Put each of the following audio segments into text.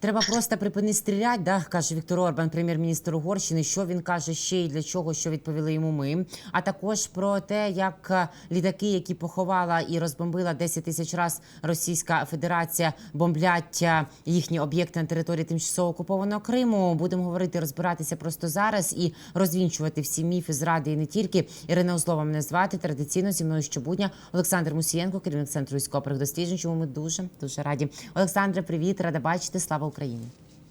Треба просто припинити стріляти, да, каже Віктор Орбан, прем'єр-міністр Угорщини. Що він каже ще і для чого, що відповіли йому ми. А також про те, як е, літаки, які поховала і розбомбила 10 тисяч раз Російська Федерація, бомблять е, їхні об'єкти на території тимчасово окупованого Криму. Будемо говорити, розбиратися просто зараз і розвінчувати всі міфи зради і не тільки. Ірина Узлова мене звати традиційно зі мною щобудня. Олександр Мусієнко, керівник центру військових досліджень. Чому ми дуже дуже раді. Олександре, привіт, рада бачити. Слава Україні.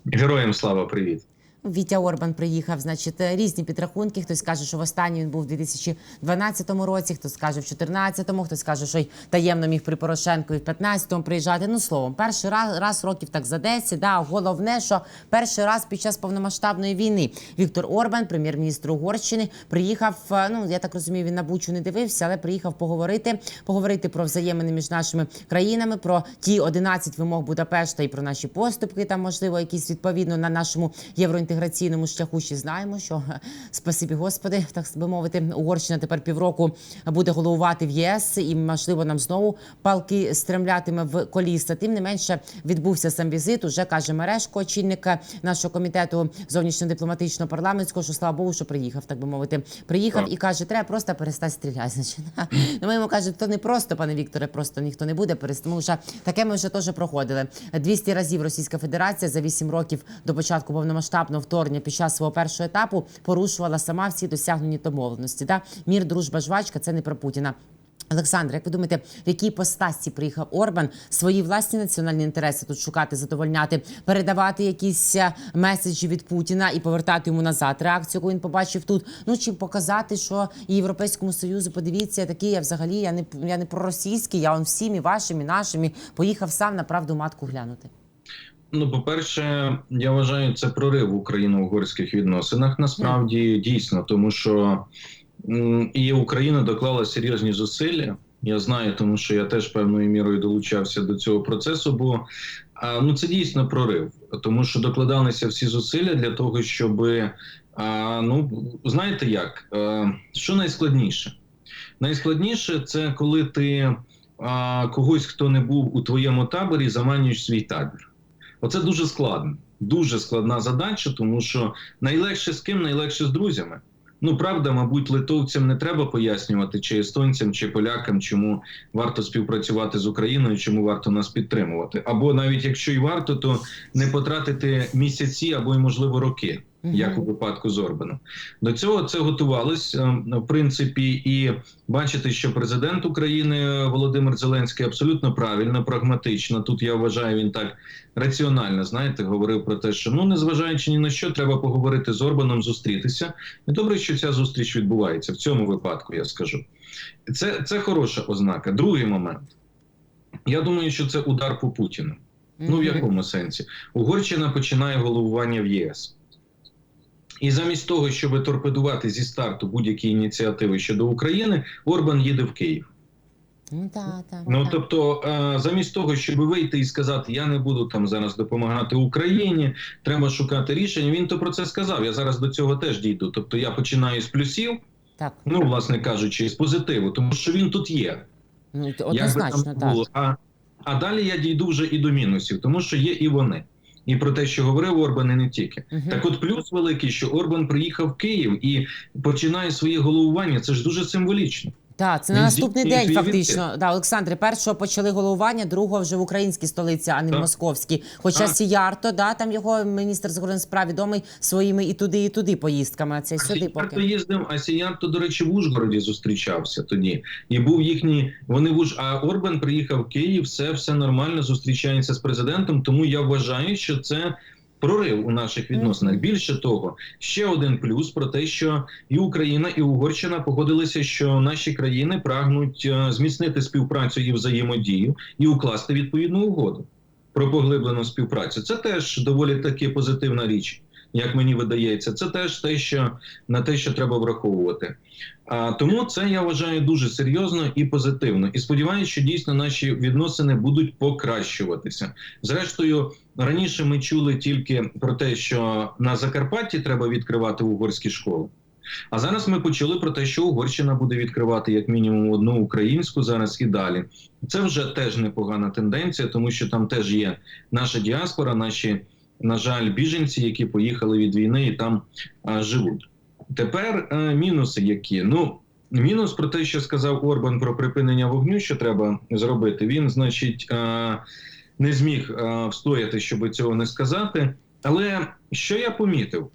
Героям слава, привіт. Вітя Орбан приїхав, значить, різні підрахунки. Хтось каже, що востаннє він був у 2012 році, хтось каже в 2014, хтось каже, що й таємно міг при Порошенку і в 15-му приїжджати. Ну словом, перший раз, раз років так за 10, Да, головне, що перший раз під час повномасштабної війни Віктор Орбан, прем'єр-міністр Угорщини, приїхав. е, Ну я так розумію, він на Бучу не дивився, але приїхав поговорити, поговорити про взаємини між нашими країнами, про ті 11 вимог Будапешта і про наші поступки. Там можливо якісь відповідно на нашому євроінтеграційному шляху. Ще знаємо, що спасибі Господи, так би мовити, Угорщина тепер півроку буде головувати в єС, і можливо нам знову палки стремлятиме в коліса. Тим не менше відбувся сам візит. Уже каже Мережко, очільника нашого комітету зовнішньодипломатичного парламентського, що слава Богу, що приїхав, так би мовити. Приїхав Так. і каже, треба просто перестати стріляти. Значить, ну ми йому кажемо, то не просто, пане Вікторе, просто ніхто не буде перестати. Тому що таке ми вже теж проходили. 200 разів Російська Федерація за 8 років до початку повномасштабного вторгнення під час свого першого етапу порушувала сама всі досягнені домовленості. Да? Мір, дружба, жвачка це не про Путіна. Олександр, як ви думаєте, в якій постасті приїхав Орбан свої власні національні інтереси тут шукати, задовольняти, передавати якісь е, меседжі від Путіна і повертати йому назад реакцію, яку він побачив тут? Ну чи показати, що і європейському союзу подивіться, я такий я взагалі я не я не проросійський, я он всім і вашим, і нашим, і поїхав сам на правду матку глянути. Ну, по-перше, я вважаю, це прорив в україно-угорських відносинах. Насправді дійсно, тому що і Україна доклала серйозні зусилля. Я знаю, тому що я теж певною мірою долучався до цього процесу. Бо ну це дійсно прорив, тому що докладалися всі зусилля для того, щоб ну знаєте як, що найскладніше? Найскладніше це коли ти когось, хто не був у твоєму таборі, заманюєш свій табір. Оце дуже складно, дуже складна задача, тому що найлегше з ким, найлегше з друзями. Ну, правда, мабуть, литовцям не треба пояснювати, чи естонцям, чи полякам, чому варто співпрацювати з Україною, чому варто нас підтримувати. Або навіть якщо й варто, то не потратити місяці або й можливо роки, як у випадку з Орбаном. До цього це готувалось е, в принципі, і бачити, що президент України Володимир Зеленський абсолютно правильно, прагматично. Тут я вважаю, він так раціонально знаєте, говорив про те, що ну незважаючи ні на що, треба поговорити з Орбаном, зустрітися. І добре, що ця зустріч відбувається в цьому випадку. Я скажу, це, це хороша ознака. Другий момент. Я думаю, що це удар по Путіну. Ну в якому сенсі? Угорщина починає головування в ЄС. І замість того, щоб торпедувати зі старту будь-які ініціативи щодо України, Орбан їде в Київ. Ну так, так. Ну так. тобто, е, замість того, щоб вийти і сказати, я не буду там зараз допомагати Україні, треба шукати рішення. Він то про це сказав. Я зараз до цього теж дійду. Тобто, я починаю з плюсів, так. ну власне кажучи, з позитиву, тому що він тут є. Ну, Як би однозначно, так. А, а далі я дійду вже і до мінусів, тому що є і вони. І про те, що говорив Орбан, і не тільки. Мгм. Так, от плюс великий, що Орбан приїхав в Київ і починає своє головування. Це ж дуже символічно. Так, це на наступний день, фактично. Да, Олександре, першого почали головування, другого вже в українській столиці, а не в московській. Хоча Так. Сіярто, да, там його міністр закордонних справ відомий своїми і туди, і туди поїздками. А це й сюди поки. їздив, Асіянто, до речі, в Ужгороді зустрічався тоді. І був їхній. Вони в Уж... А Орбан приїхав в Київ, все, все нормально, зустрічається з президентом. Тому я вважаю, що це. Прорив у наших відносинах. Більше того, ще один плюс про те, що і Україна, і Угорщина погодилися, що наші країни прагнуть е, зміцнити співпрацю і взаємодію і укласти відповідну угоду про поглиблену співпрацю. Це теж доволі таки позитивна річ, як мені видається. Це теж те, що на те, що треба враховувати. Тому це я вважаю дуже серйозно і позитивно. І сподіваюся, що дійсно наші відносини будуть покращуватися. Зрештою, раніше ми чули тільки про те, що на Закарпатті треба відкривати угорські школи. А зараз ми почули про те, що Угорщина буде відкривати як мінімум одну українську зараз і далі. Це вже теж непогана тенденція, тому що там теж є наша діаспора, наші на жаль, біженці, які поїхали від війни і там а, живуть. Тепер е, мінуси які? Ну, мінус про те, що сказав Орбан про припинення вогню, що треба зробити. Він, значить, е, не зміг е, встояти, щоб цього не сказати. Але що я помітив?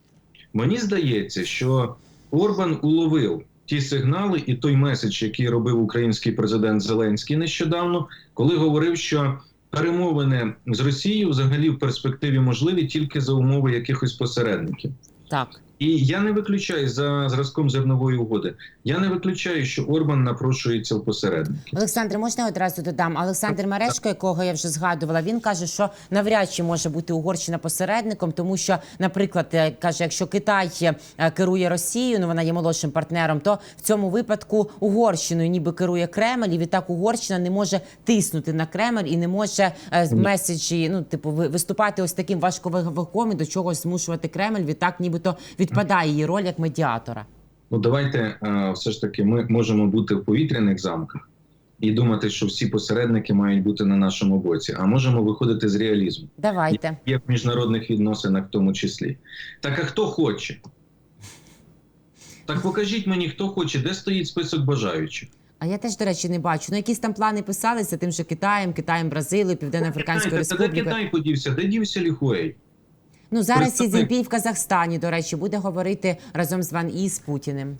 Мені здається, що Орбан уловив ті сигнали і той меседж, який робив український президент Зеленський нещодавно, коли говорив, що перемовини з Росією взагалі в перспективі можливі тільки за умови якихось посередників. Так. І я не виключаю за зразком зернової угоди. Я не виключаю, що Орбан напрошується в посередники. Олександр, можна одразу додам? Олександр Мерешко, якого я вже згадувала, він каже, що навряд чи може бути Угорщина посередником, тому що, наприклад, е, каже, якщо Китай е, керує Росією, ну вона є молодшим партнером, то в цьому випадку Угорщиною ніби керує Кремль, і відтак Угорщина не може тиснути на Кремль і не може е, з меседжі, ну типу, ви- виступати ось таким важковаговиком і до чогось змушувати Кремль. Відтак, нібито відпадає її роль як медіатора. Ну давайте е, все ж таки ми можемо бути в повітряних замках і думати, що всі посередники мають бути на нашому боці, а можемо виходити з реалізму. Давайте. Є в міжнародних відносинах в тому числі. Так а хто хоче? Так покажіть мені, хто хоче, де стоїть список бажаючих. А я теж, до речі, не бачу. Ну, якісь там плани писалися тим же Китаєм, Китаєм, Бразилією, Південно-Африканською та де Китай подівся? Де дівся Ліхуей? Ну зараз Сі. Цзіньпінь в Казахстані, до речі, буде говорити разом з Ван І з Путіним.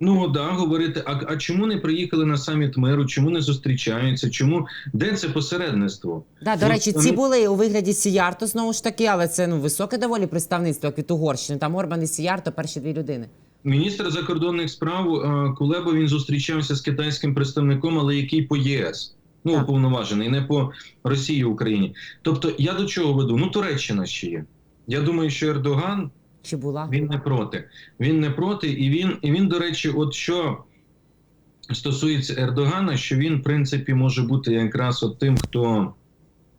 Ну да, говорити. А, а чому не приїхали на саміт миру? Чому не зустрічаються? Чому де це посередництво? Да, до Ну, речі, ці вони- були у вигляді Сіярто знову ж таки, але це ну високе доволі представництво як від Угорщини. Там Орбан і Сіярто перші дві людини. Міністр закордонних справ е, Кулеба він зустрічався з китайським представником, але який по ЄС. Ну, уповноважений, не по Росії Україні. Тобто, я до чого веду? Ну, Туреччина ще є. Я думаю, що Ердоган Чи була? він не проти. Він не проти, і він, і він, до речі, от що стосується Ердогана, що він, в принципі, може бути якраз от тим, хто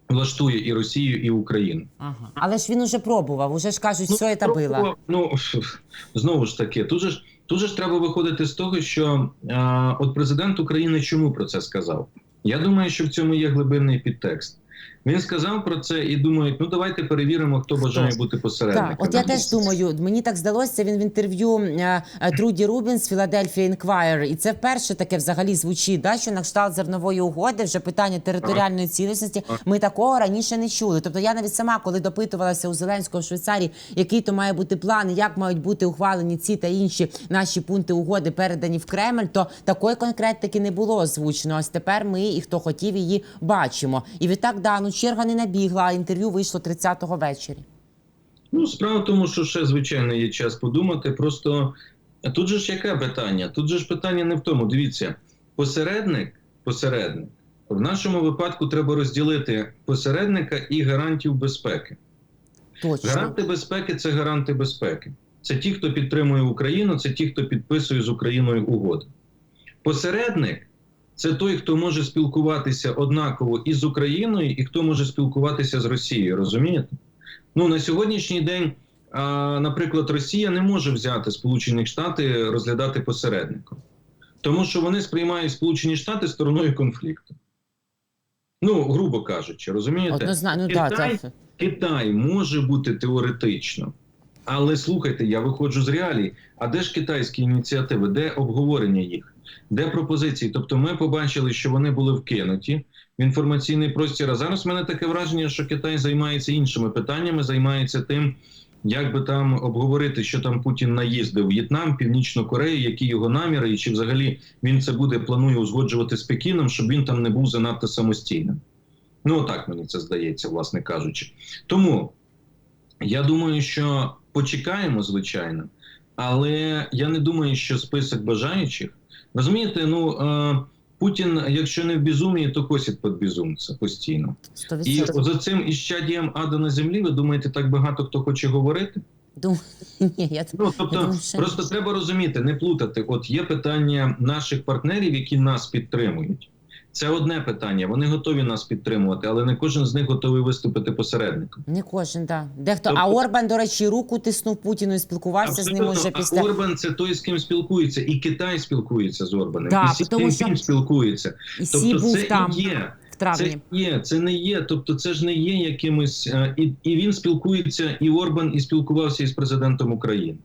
влаштує і Росію, і Україну. Ага. Але ж він уже пробував, уже ж кажуть, все це просто, била. Ну знову ж таки, тут же ж тут же ж треба виходити з того, що а, от президент України чому про це сказав? Я думаю, що в цьому є глибинний підтекст. Він сказав про це і думають, ну давайте перевіримо, хто бажає бути посередником. Так, от я теж думаю, мені так здалося. Він в інтерв'ю е, е, Труді Рубінс Philadelphia Inquirer, і це вперше таке взагалі звучить, да, що на кшталт зернової угоди вже питання територіальної цілісності. Ми такого раніше не чули. Тобто я навіть сама, коли допитувалася у Зеленського в Швейцарії, який то має бути план, як мають бути ухвалені ці та інші наші пункти угоди передані в Кремль, то такої конкретики не було озвучено. Ось тепер ми і хто хотів її бачимо. І відтак да, ну черга не набігла. а Інтерв'ю вийшло 30-го ввечері. Ну, справа в тому, що ще звичайно є час подумати. Просто тут же ж яке питання? Тут же ж питання не в тому. Дивіться, посередник, посередник. В нашому випадку треба розділити посередника і гарантів безпеки. Точно. Гаранти безпеки це гаранти безпеки. Це ті, хто підтримує Україну, це ті, хто підписує з Україною угоди. Посередник це той, хто може спілкуватися однаково і з Україною, і хто може спілкуватися з Росією. Розумієте? Ну на сьогоднішній день, а, наприклад, Росія не може взяти Сполучені Штати розглядати посередником, тому що вони сприймають Сполучені Штати стороною конфлікту. Ну, грубо кажучи, розумієте? Однозначно, ну да, Китай- Китай може бути теоретично, але слухайте, я виходжу з реалій. А де ж китайські ініціативи? Де обговорення їх? Де пропозиції? Тобто, ми побачили, що вони були вкинуті в інформаційний простір. А зараз в мене таке враження, що Китай займається іншими питаннями, займається тим, як би там обговорити, що там Путін наїздив В'єтнам, Північну Корею, які його наміри, і чи взагалі він це буде планує узгоджувати з Пекіном, щоб він там не був занадто самостійним. Ну, так мені це здається, власне кажучи. Тому я думаю, що почекаємо, звичайно, але я не думаю, що список бажаючих. Розумієте, ну е, Путін, якщо не в безумії, то косить під безумця постійно. 100%. І за цим іщадієм ада на землі, ви думаєте, так багато хто хоче говорити? Думаю, ні, я Ну Я тобто, думаю, що- просто треба розуміти, не плутати. От є питання наших партнерів, які нас підтримують. Це одне питання. Вони готові нас підтримувати, але не кожен з них готовий виступити посередником. не кожен, да. Дехто. Тобто- А Орбан, до речі, руку тиснув Путіну і спілкувався з ним уже А після. Орбан це той, з ким спілкується, і Китай спілкується з Орбаном, Так, і тому що- спілкується. І Сі Тобто, був це там. і є. Травні. Це є, це не є. Тобто, це ж не є якимось. е, І, і він спілкується, і Орбан і спілкувався із президентом України.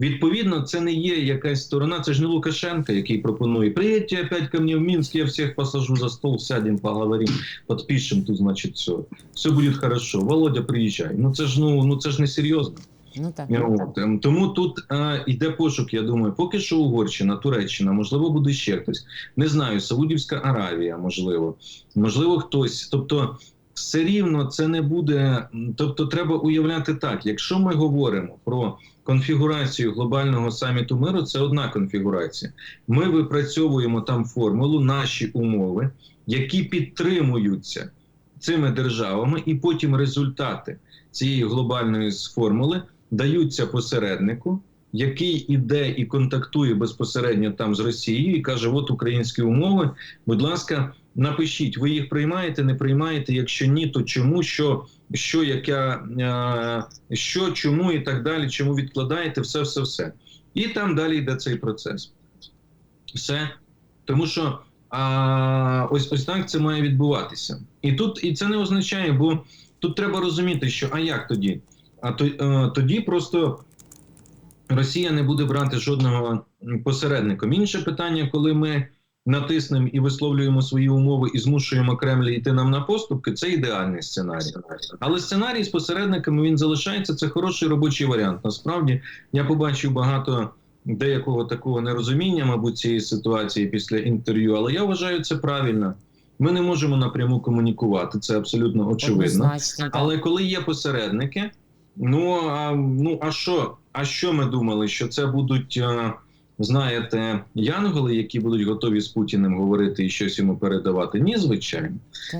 Відповідно, це не є якась сторона, це ж не Лукашенко, який пропонує приїдьте опять ко мне в Минск, я всіх посажу за стол, сядем, поговорим, підпишемо тут, значить, все. Все буде хорошо. Володя, приїжджай. Ну це ж ну, ну це ж не серйозно. Ну так. От, ем, тому тут е, йде пошук, я думаю, поки що Угорщина, Туреччина, можливо, буде ще хтось. Не знаю, Саудівська Аравія, можливо, можливо, хтось. Тобто, все рівно це не буде. Тобто, треба уявляти так: якщо ми говоримо про конфігурацію глобального саміту миру, це одна конфігурація. Ми випрацьовуємо там формулу, наші умови, які підтримуються цими державами, і потім результати цієї глобальної формули даються посереднику, який іде і контактує безпосередньо там з Росією, і каже: От українські умови, будь ласка, напишіть, ви їх приймаєте, не приймаєте. Якщо ні, то чому, що, що, яка, е, що, чому і так далі, чому відкладаєте, все, все, все. І там далі йде цей процес. Все. Тому що а, ось ось так це має відбуватися. І тут і це не означає, бо тут треба розуміти, що а як тоді? А то, е, тоді просто Росія не буде брати жодного посередника. Інше питання, коли ми натиснемо і висловлюємо свої умови і змушуємо Кремль йти нам на поступки, це ідеальний сценарій. Але сценарій з посередниками він залишається. Це хороший робочий варіант. Насправді я побачив багато деякого такого нерозуміння, мабуть, цієї ситуації після інтерв'ю. Але я вважаю це правильно. Ми не можемо напряму комунікувати. Це абсолютно очевидно. Але коли є посередники, ну а ну а що? А що ми думали? Що це будуть, е, знаєте, янголи, які будуть готові з Путіним говорити і щось йому передавати? Ні, звичайно.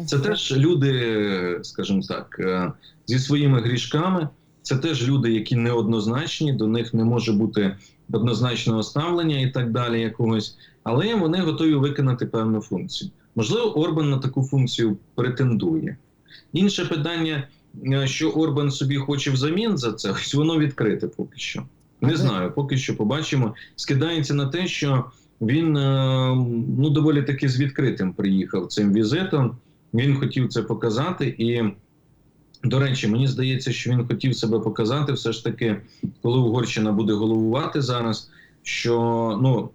Це теж люди, скажімо так, е, зі своїми грішками. Це теж люди, які неоднозначні, до них не може бути однозначного ставлення і так далі, якогось, але вони готові виконати певну функцію. Можливо, Орбан на таку функцію претендує. Інше питання, е, що Орбан собі хоче взамін за це, ось воно відкрите поки що. Не знаю, поки що побачимо. Скидається на те, що він е, ну доволі таки з відкритим приїхав цим візитом. Він хотів це показати. І, до речі, мені здається, що він хотів себе показати все ж таки, коли Угорщина буде головувати зараз. Що ну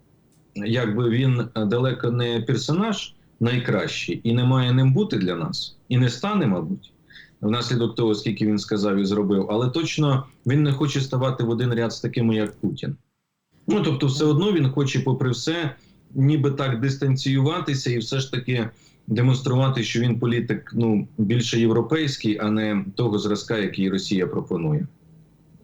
якби він далеко не персонаж найкращий і не має ним бути для нас, і не стане, мабуть, внаслідок того, скільки він сказав і зробив, але точно він не хоче ставати в один ряд з такими, як Путін. Ну тобто, все одно він хоче, попри все, ніби так дистанціюватися і все ж таки демонструвати, що він політик ну більше європейський, а не того зразка, який Росія пропонує.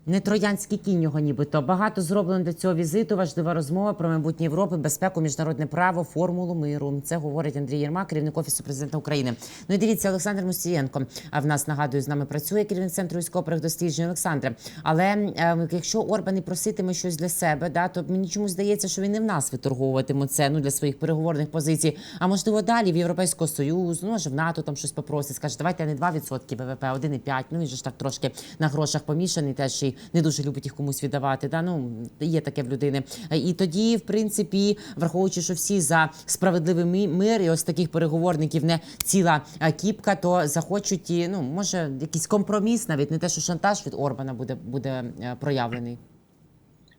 Не троянський кінь його нібито. Багато зроблено для цього візиту. Важлива розмова про майбутнє Європи, безпеку, міжнародне право, формулу миру. Це говорить Андрій Єрмак, керівник офісу президента України. Ну і дивіться, Олександр Мусієнко. А в нас нагадую, з нами працює керівник центру військових досліджень Олександре. Але е, якщо Орбан і проситиме щось для себе, да то мені чомусь здається, що він не в нас виторговуватиме це ну для своїх переговорних позицій. А можливо, далі в Європейського союзу, ну може в НАТО там щось попросить. Скаже, давайте не 2% ВВП, 1,5%. Ну він же ж так трошки на грошах помішаний, теж і не дуже любить їх комусь віддавати. Да? Ну є таке в людини. І тоді, в принципі, враховуючи, що всі за справедливий мир, і ось таких переговорників не ціла е, кіпка, то захочуть і ну може якийсь компроміс, навіть не те, що шантаж від Орбана буде буде е, проявлений.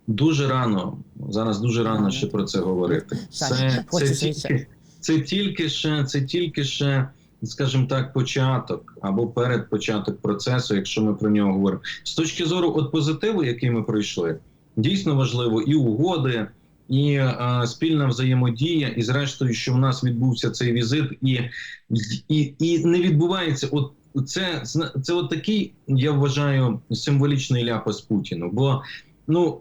Дуже рано зараз дуже рано ще про це говорити. Це, це, тільки, це тільки ще, це тільки ще, скажімо так, початок або перед початок процесу, якщо ми про нього говоримо. З точки зору от позитиву, який ми пройшли, дійсно важливо і угоди. І е, спільна взаємодія, і зрештою, що в нас відбувся цей візит, і, і, і не відбувається. От це це от такий, я вважаю, символічний ляпас Путіну. Бо ну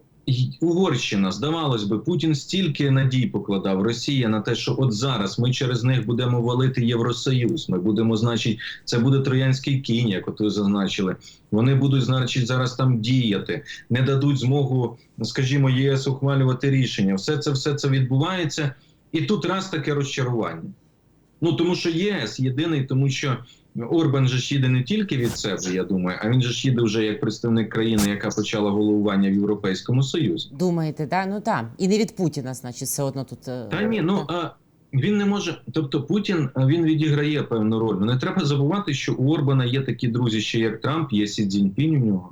Угорщина, здавалось би, Путін стільки надій покладав Росія на те, що от зараз ми через них будемо валити Євросоюз. Ми будемо, значить, це буде троянський кінь, як от ви зазначили. Вони будуть, значить, зараз там діяти, не дадуть змогу, скажімо, ЄС ухвалювати рішення. Все це все це відбувається, і тут раз таке розчарування. Ну тому що ЄС єдиний, тому що Орбан же ж їде не тільки від себе, я думаю, а він же ж їде вже як представник країни, яка почала головування в Європейському Союзі. Думаєте, да? Ну так. І не від Путіна, значить, все одно тут. е, Та ні, ну а він не може. Тобто Путін е, він відіграє певну роль. Не треба забувати, що у Орбана є такі друзі, ще як Трамп, є Сі Цзіньпінь у нього.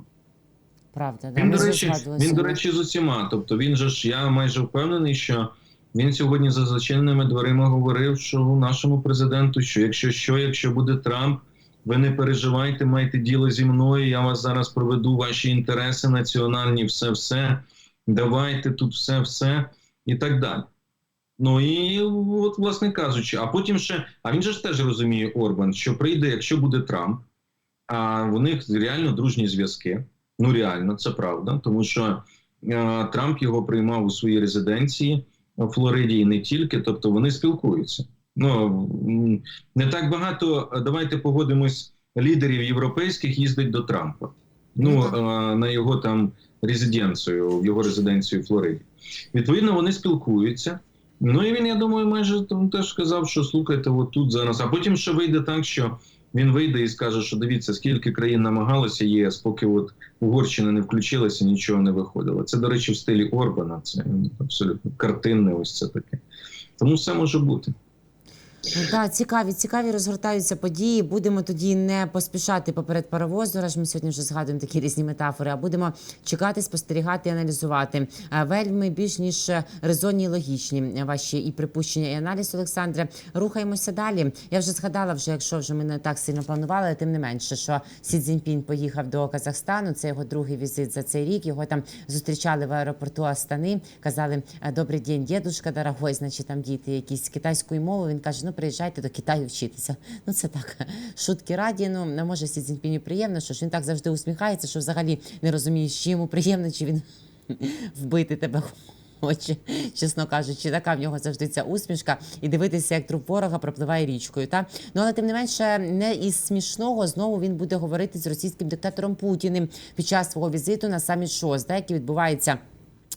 Правда, да. Він, до речі, він, до речі, з усіма. Тобто він же ж, я майже впевнений, що він сьогодні за зачиненими дверима говорив, що нашому президенту, що якщо що, якщо буде Трамп, ви не переживайте, майте діло зі мною. Я вас зараз проведу ваші інтереси національні, все, все. Давайте тут все, все і так далі. Ну і от, власне кажучи, а потім ще, а він же ж теж розуміє Орбан, що прийде, якщо буде Трамп, а в них реально дружні зв'язки. Ну реально, це правда, тому що е, Трамп його приймав у своїй резиденції Флориді і не тільки, тобто вони спілкуються. Ну не так багато. е, Давайте погодимось, лідерів європейських їздить до Трампа. Ну Ну, е, на його там резиденцію, в його резиденцію в Флориді. Відповідно, вони спілкуються. Ну і він, я думаю, майже там теж сказав, що слухайте, от тут зараз. А потім ще вийде так, що він вийде і скаже, що дивіться, скільки країн намагалося ЄС, поки от Угорщина не включилася, нічого не виходило. Це, до речі, в стилі Орбана. Це абсолютно картинне, ось це таке. Тому все може бути. Так, цікаві, цікаві розгортаються події. Будемо тоді не поспішати поперед паровозу. Раз ми сьогодні вже згадуємо такі різні метафори, а будемо чекати, спостерігати аналізувати. Е, Вельми більш ніж резонні і логічні ваші і припущення, і аналіз, Олександре. Рухаємося далі. Я вже згадала, вже якщо вже ми не так сильно планували, але тим не менше, що Сі Цзіньпінь поїхав до Казахстану. Це його другий візит за цей рік. Його там зустрічали в аеропорту Астани. Казали Добрий день, дідушка дорогой. Значить, там діти якісь китайською мовою. Він каже: ну приїжджайте до Китаю вчитися. Ну це так, шутки раді. Ну не може Сі Цзіньпіню приємно, що ж він так завжди усміхається, що взагалі не розумієш, чи йому приємно, чи він вбити тебе хоче, чесно кажучи, така в нього завжди ця усмішка, і дивитися, як труп ворога пропливає річкою. Та ну але тим не менше, не із смішного знову він буде говорити з російським диктатором Путіним під час свого візиту на саміт ШОС, да, який відбувається.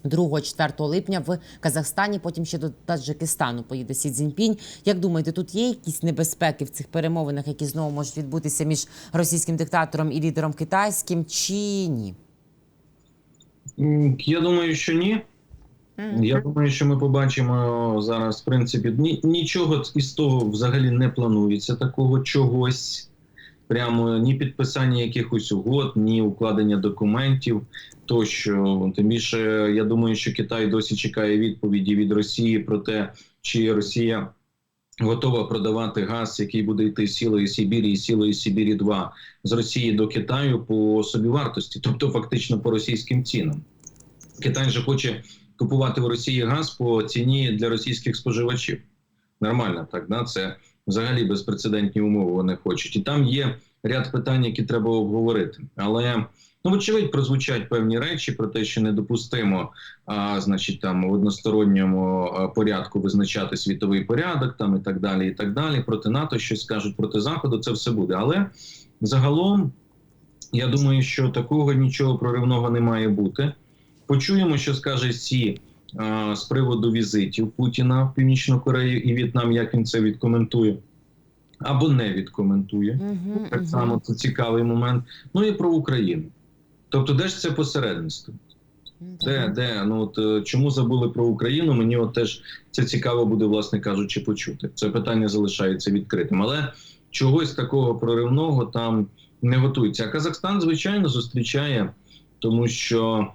2-4 липня в Казахстані, потім ще до Таджикистану поїде Сі Цзіньпінь. Як думаєте, тут є якісь небезпеки в цих перемовинах, які знову можуть відбутися між російським диктатором і лідером китайським, чи ні? Я думаю, що ні. Я думаю, що ми побачимо зараз, в принципі, ні, нічого із того взагалі не планується такого чогось. Прямо ні підписання якихось угод, ні укладення документів. Тощо, тим більше, я думаю, що Китай досі чекає відповіді від Росії про те, чи Росія готова продавати газ, який буде йти з сілої Сибірі і сілої Сибірі 2 з Росії до Китаю по собівартості, тобто фактично по російським цінам. Китай же хоче купувати в Росії газ по ціні для російських споживачів. Нормально, так да? це взагалі безпрецедентні умови вони хочуть. І там є ряд питань, які треба обговорити. Але ну, вочевидь, прозвучать певні речі про те, що недопустимо, а, значить, там в односторонньому порядку визначати світовий порядок, там і так далі. І так далі. Проти НАТО щось скажуть проти Заходу. Це все буде. Але загалом, я думаю, що такого нічого проривного не має бути. Почуємо, що скаже Сі з приводу візитів Путіна в Північну Корею і В'єтнам, як він це відкоментує або не відкоментує. Угу, Так само це цікавий момент. Ну і про Україну. Тобто, де ж це посередництво? Де, де? Ну от е, чому забули про Україну? Мені от теж це цікаво буде, власне кажучи, почути. Це питання залишається відкритим. Але чогось такого проривного там не готується. А Казахстан, звичайно, зустрічає, тому що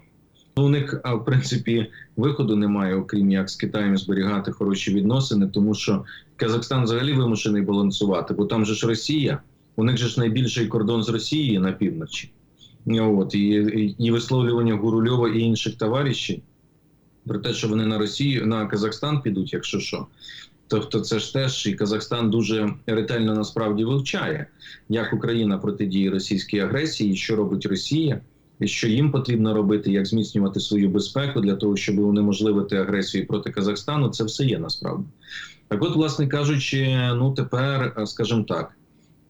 ну, у них, а, в принципі, виходу немає, окрім як з Китаєм зберігати хороші відносини, тому що Казахстан взагалі вимушений балансувати, бо там же ж Росія, у них же ж найбільший кордон з Росією на півночі. От, і, і, і висловлювання Гурульова і інших товаришів про те, що вони на Росію, на Казахстан підуть, якщо що. Тобто, це ж теж і Казахстан дуже ретельно насправді вивчає, як Україна протидіє російській агресії, що робить Росія, і що їм потрібно робити, як зміцнювати свою безпеку для того, щоб унеможливити агресію проти Казахстану. Це все є насправді. Так, от, власне кажучи, ну тепер, е, скажімо так,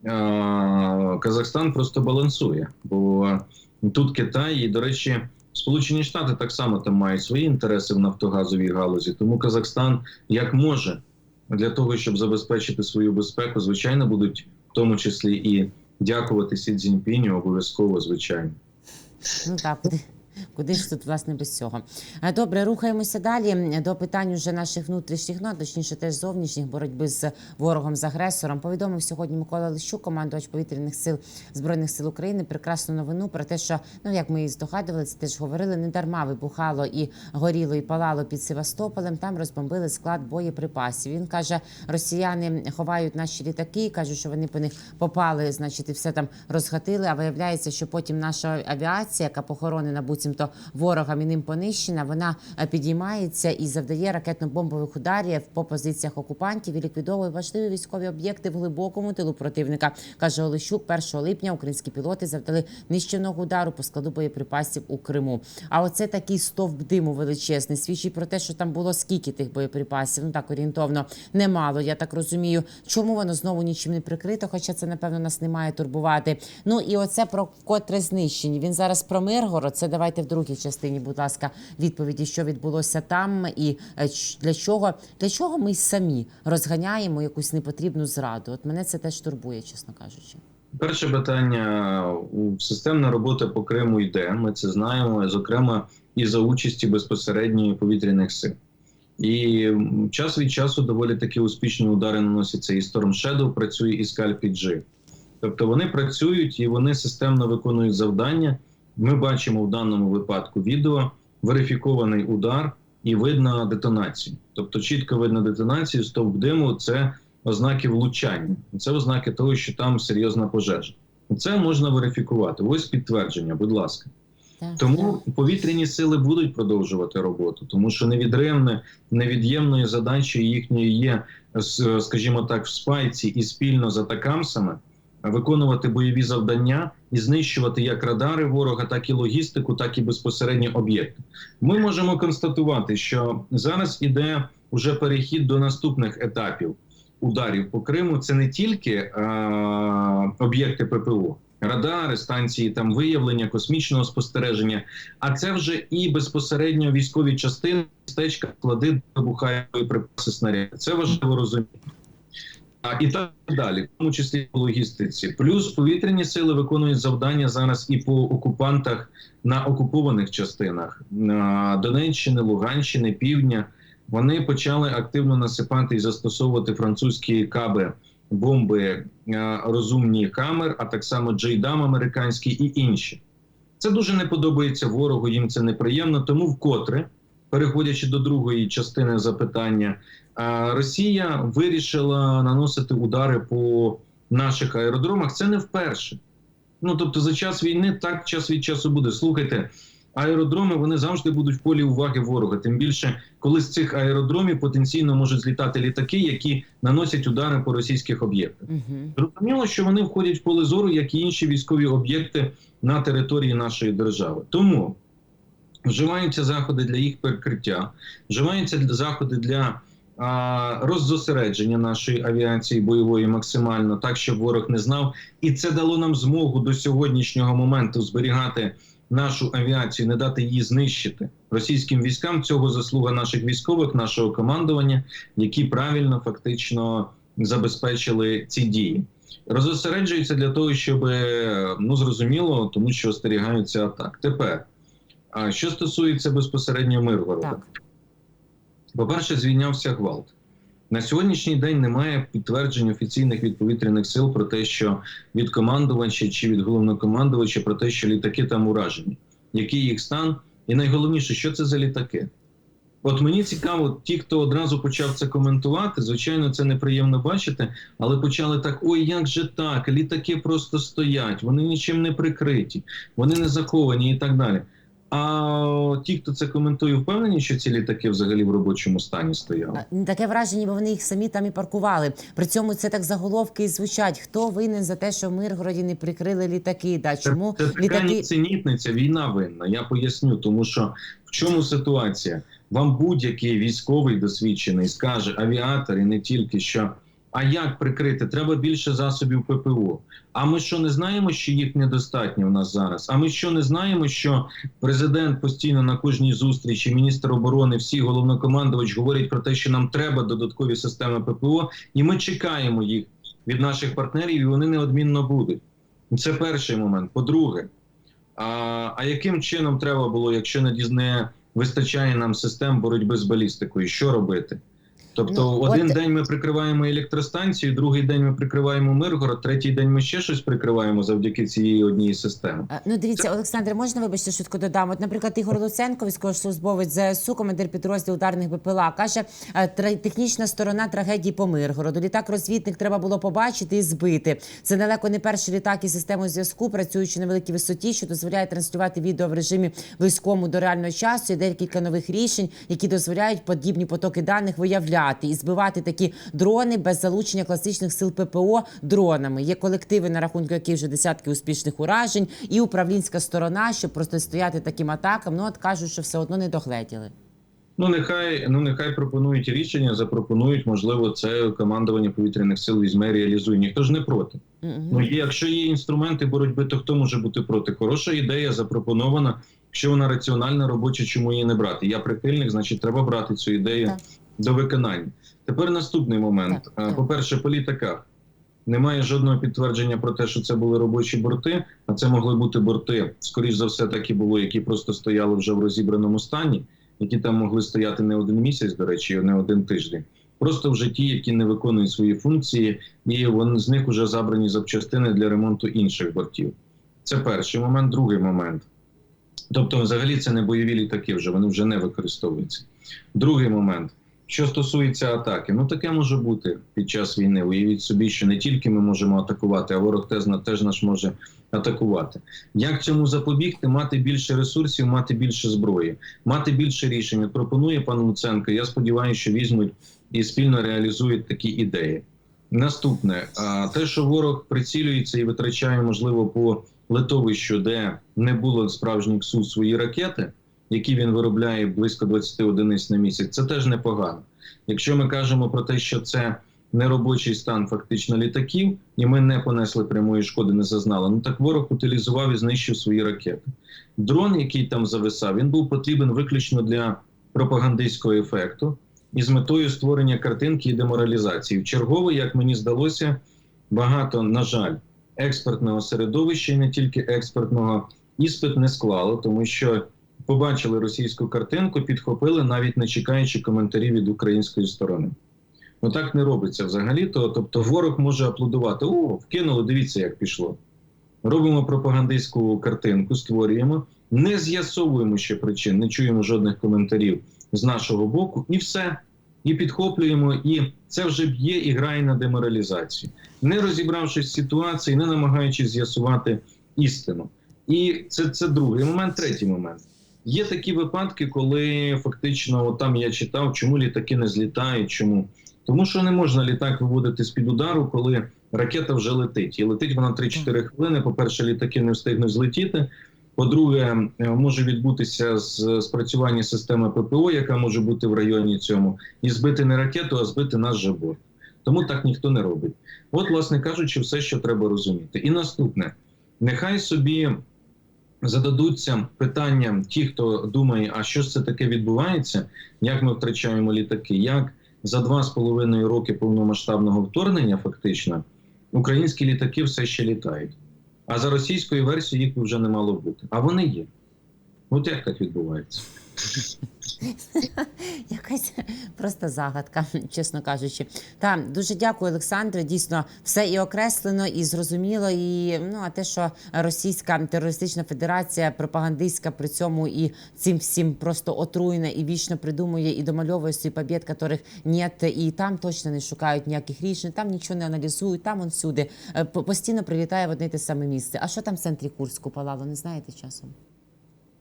е, Казахстан просто балансує, бо тут Китай і, до речі, Сполучені Штати так само там мають свої інтереси в нафтогазовій галузі. Тому Казахстан як може для того, щоб забезпечити свою безпеку, звичайно, будуть в тому числі і дякувати Сі Цзіньпіню обов'язково, звичайно. Ну так, буде- Куди ж тут власне без цього? Е, Добре, рухаємося далі до питань уже наших внутрішніх, ну а точніше теж зовнішніх боротьби з ворогом з агресором. Повідомив сьогодні Микола Лищук, командувач повітряних сил збройних сил України, прекрасну новину про те, що ну як ми і здогадувалися, теж говорили, не дарма вибухало і горіло, і палало під Севастополем. Там розбомбили склад боєприпасів. Він каже, росіяни ховають наші літаки, кажуть, що вони по них попали, значить, і все там розгатили. А виявляється, що потім наша авіація, яка похоронена буцімто ворогам і ним понищена, вона е, підіймається і завдає ракетно-бомбових ударів по позиціях окупантів і ліквідовує важливі військові об'єкти в глибокому тилу противника. каже Олещук. 1 липня українські пілоти завдали нищівного удару по складу боєприпасів у Криму. А оце такий стовп диму величезний. Свідчить про те, що там було скільки тих боєприпасів. Ну так орієнтовно немало. Я так розумію, чому воно знову нічим не прикрито, хоча це напевно нас не має турбувати. Ну і оце про котре знищені. Він зараз про Миргород. Це давайте в другій частині, будь ласка, відповіді, що відбулося там, і е, для чого для чого ми самі розганяємо якусь непотрібну зраду. От мене це теж турбує, чесно кажучи. Перше питання системна робота по Криму йде. Ми це знаємо, зокрема і за участі безпосередньо повітряних сил. І час від часу доволі такі успішні удари наносяться. І Storm Shadow працює, і Scalp G. Тобто вони працюють і вони системно виконують завдання. Ми бачимо в даному випадку відео верифікований удар і видно детонацію. Тобто, чітко видно детонацію, стовп диму це ознаки влучання. Це ознаки того, що там серйозна пожежа. Це можна верифікувати. Ось підтвердження, будь ласка. Тому повітряні сили будуть продовжувати роботу, тому що невідривне, невід'ємною задачею їхньої є, скажімо так, в спайці і спільно з атакамсами виконувати бойові завдання і знищувати як радари ворога, так і логістику, так і безпосередні об'єкти. Ми можемо констатувати, що зараз іде уже перехід до наступних етапів ударів по Криму. Це не тільки е, об'єкти ППО. Радари, станції там виявлення, космічного спостереження, а це вже і безпосередньо військові частини, містечка, склади, де вибухають боєприпаси снаряди. Це важливо розуміти. А і так далі, в тому числі по логістиці. Плюс повітряні сили виконують завдання зараз і по окупантах на окупованих частинах Донеччини, Луганщини, Півдня. Вони почали активно насипати і застосовувати французькі каби, бомби, розумні камер, а так само джейдам американський і інші. Це дуже не подобається ворогу. Їм це неприємно. Тому вкотре, переходячи до другої частини запитання, Росія вирішила наносити удари по наших аеродромах. Це не вперше. Ну тобто, за час війни так час від часу буде. Слухайте, аеродроми вони завжди будуть в полі уваги ворога. Тим більше, коли з цих аеродромів потенційно можуть злітати літаки, які наносять удари по російських об'єктах. Угу. Зрозуміло, що вони входять в поле зору, як і інші військові об'єкти на території нашої держави. Тому вживаються заходи для їх перекриття, вживаються заходи для а, роззосередження нашої авіації бойової максимально, так щоб ворог не знав. І це дало нам змогу до сьогоднішнього моменту зберігати нашу авіацію, не дати її знищити російським військам. Цього заслуга наших військових, нашого командування, які правильно фактично забезпечили ці дії. Розосереджуються для того, щоб ну зрозуміло, тому що остерігаються атак. Тепер, а що стосується безпосередньо Миргорода, Так. по-перше, звільнявся гвалт. На сьогоднішній день немає підтверджень офіційних від повітряних сил про те, що від командувача чи від головнокомандувача про те, що літаки там уражені. Який їх стан? І найголовніше, що це за літаки? От мені цікаво, ті, хто одразу почав це коментувати, звичайно, це неприємно бачити, але почали так: ой, як же так? Літаки просто стоять, вони нічим не прикриті, вони не заховані і так далі. А ті, хто це коментує, впевнені, що ці літаки взагалі в робочому стані стояли. Таке враження, ніби вони їх самі там і паркували. При цьому це так заголовки і звучать. Хто винен за те, що в Миргороді не прикрили літаки? Да, чому це, це така літаки війна винна. Я поясню, тому що в чому ситуація? Вам будь-який військовий досвідчений скаже авіатор і не тільки що. А як прикрити? Треба більше засобів ППО. А ми що не знаємо, що їх недостатньо в нас зараз? А ми що не знаємо, що президент постійно на кожній зустрічі, міністр оборони, всі головнокомандувач говорять про те, що нам треба додаткові системи ППО, і ми чекаємо їх від наших партнерів, і вони неодмінно будуть. Це перший момент. По-друге, А, а яким чином треба було, якщо не, вистачає нам систем боротьби з балістикою, що робити? Тобто, Ну, один от- день ми прикриваємо електростанцію, другий день ми прикриваємо Миргород, третій день ми ще щось прикриваємо завдяки цієї одній системі. Ну, дивіться, Олександр, можна вибачте, швидко додам. От, наприклад, Ігор Луценко, військовослужбовець ЗСУ, командир підрозділу ударних БПЛА, каже, е, технічна сторона трагедії по Миргороду. Літак розвідник треба було побачити і збити. Це далеко не перший літак із системою зв'язку, працюючи на великій висоті, що дозволяє транслювати відео в режимі близькому до реального часу. Є декілька нових рішень, які дозволяють подібні потоки даних виявляти і збивати такі дрони без залучення класичних сил ППО дронами. Є колективи, на рахунку яких вже десятки успішних уражень, і управлінська сторона, щоб протистояти таким атакам. Ну от кажуть, що все одно не догледіли. Ну нехай ну нехай пропонують рішення, запропонують, можливо, це командування повітряних сил візьме, реалізує. Ніхто ж не проти. Ну якщо є інструменти боротьби, то хто може бути проти? Хороша ідея запропонована. Якщо вона раціональна, робоча, чому її не брати? Я прихильник, значить, треба брати цю ідею Так. До виконання. Тепер наступний момент. Е, так. По-перше, по літаках немає жодного підтвердження про те, що це були робочі борти, а це могли бути борти, скоріш за все, так і було, які просто стояли вже в розібраному стані, які там могли стояти не один місяць, до речі, не один тиждень. Просто вже ті, які не виконують свої функції, і вони з них вже забрані запчастини для ремонту інших бортів. Це перший момент. Другий момент. Тобто, взагалі, це не бойові літаки, вже вони вже не використовуються. Другий момент. Що стосується атаки, ну таке може бути під час війни. Уявіть собі, що не тільки ми можемо атакувати, а ворог теж, теж наш може атакувати. Як цьому запобігти? Мати більше ресурсів, мати більше зброї, мати більше рішень. Пропонує пан Луценко. Я сподіваюся, що візьмуть і спільно реалізують такі ідеї. Наступне, те, що ворог прицілюється і витрачає, можливо, по литовищу, де не було справжніх су свої ракети, які він виробляє близько 20 одиниць на місяць, це теж непогано. Якщо ми кажемо про те, що це неробочий стан фактично літаків, і ми не понесли прямої шкоди, не зазнали. Ну так ворог утилізував і знищив свої ракети. Дрон, який там зависав, він був потрібен виключно для пропагандистського ефекту і з метою створення картинки і деморалізації. В чергове, як мені здалося, багато, на жаль, експертного середовища, і не тільки експертного, іспит не склало, тому що побачили російську картинку, підхопили, навіть не чекаючи коментарів від української сторони. Ну так не робиться взагалі. То тобто ворог може аплодувати. О, вкинули, дивіться, як пішло. Робимо пропагандистську картинку, створюємо, не з'ясовуємо ще причин, не чуємо жодних коментарів з нашого боку, і все. І підхоплюємо, і це вже б'є і грає на деморалізацію, не розібравшись з ситуації, не намагаючись з'ясувати істину. І це, це другий момент, третій момент. Є такі випадки, коли фактично от там я читав, чому літаки не злітають. Чому? Тому що не можна літак виводити з-під удару, коли ракета вже летить. І летить вона 3-4 хвилини. По-перше, літаки не встигнуть злетіти. По-друге, може відбутися з- спрацювання системи ППО, яка може бути в районі цьому, і збити не ракету, а збити наш же борт. Тому так ніхто не робить. От, власне кажучи, все, що треба розуміти. І наступне, нехай собі зададуться питанням ті, хто думає, а що ж це таке відбувається, як ми втрачаємо літаки, як за два з половиною роки повномасштабного вторгнення, фактично, українські літаки все ще літають. А за російською версією їх вже не мало бути. А вони є. От як так відбувається? Якась просто загадка, чесно кажучи. Та дуже дякую, Олександре. Дійсно, все і окреслено, і зрозуміло. І ну а те, що Російська терористична федерація пропагандистська при цьому і цим всім просто отруєна і вічно придумує і домальовує свій побєд, яких нет, і там точно не шукають ніяких рішень, там нічого не аналізують, там он всюди Е, постійно прилітає в одне те саме місце. А що там в центрі Курську палало? Не знаєте часом?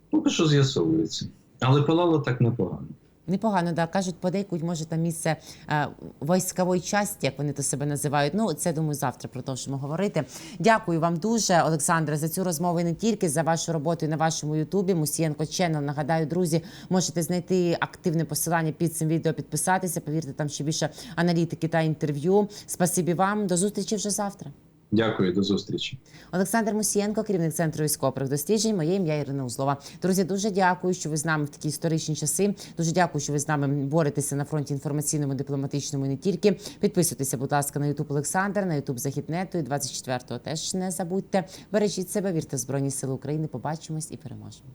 Поки що з'ясовується. Але палало так непогано. Непогано, да кажуть, подейкують, може там місце е, військової часті, як вони то себе називають. Ну це думаю, завтра продовжимо говорити. Дякую вам дуже, Олександре, за цю розмову і не тільки за вашу роботу і на вашому Ютубі. Мусієнко Channel. Нагадаю, друзі, можете знайти активне посилання під цим відео, підписатися. Повірте, там ще більше аналітики та інтерв'ю. Спасибі вам. До зустрічі вже завтра. Дякую, до зустрічі. Олександр Мусієнко, керівник центру військових досліджень. Моє ім'я Ірина Узлова. Друзі, дуже дякую, що ви з нами в такі історичні часи. Дуже дякую, що ви з нами боретеся на фронті інформаційному, дипломатичному і не тільки. Підписуйтеся, будь ласка, на Ютуб Олександр, на Ютуб Західнету і 24-го теж не забудьте. Бережіть себе, вірте в Збройні Сили України. Побачимось і переможемо.